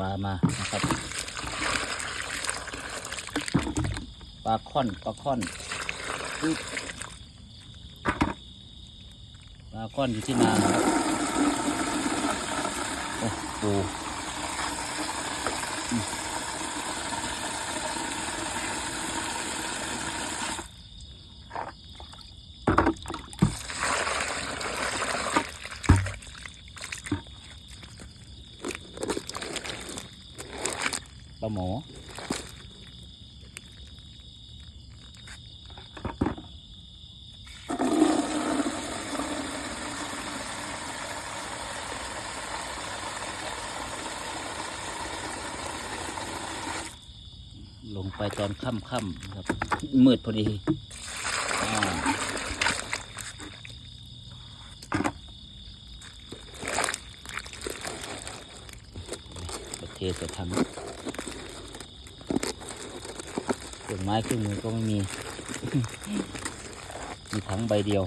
ลามานะครับ ปลาค่อนปลาค่อนปลาค่อนอยู่ที่นาครับโอ้โห ลาหมอลงไปตอนค่ำๆนะครับมืดพอดีอ่าโอเคเสร็จ ทำเครื่องไม้เครื่องมือก็ไม่มี มีถังใบเดียว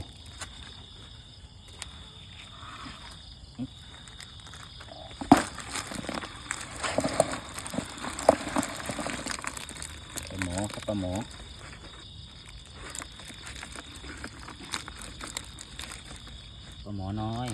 ปลาหมอครับปลาหมอปลาหมอน้อย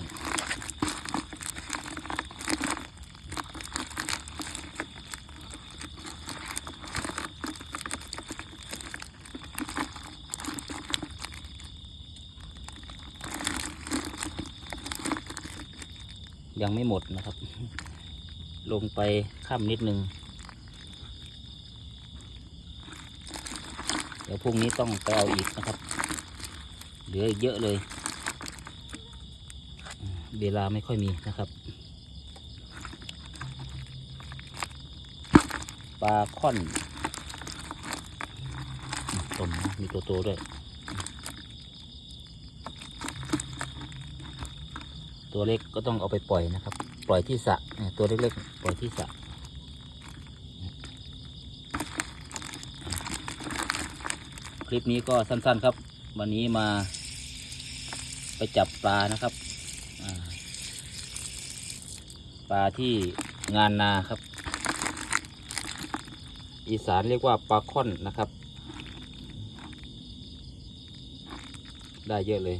ยังไม่หมดนะครับ ลงไปค่ำนิดนึง เดี๋ยวพรุ่งนี้ต้องไปเอาอีกนะครับ เหลืออีกเยอะเลย เวลาไม่ค่อยมีนะครับ ปลาค่อนตมมีตัวโตด้วย ตัวเล็กก็ต้องเอาไปปล่อยนะครับ ปล่อยที่สระเนี่ยตัวเล็กๆ ปล่อยที่สระคลิปนี้ก็สั้นๆครับ วันนี้มาไปจับปลานะครับปลาที่งานนาครับ อีสานเรียกว่าปลาค่อนนะครับ ได้เยอะเลย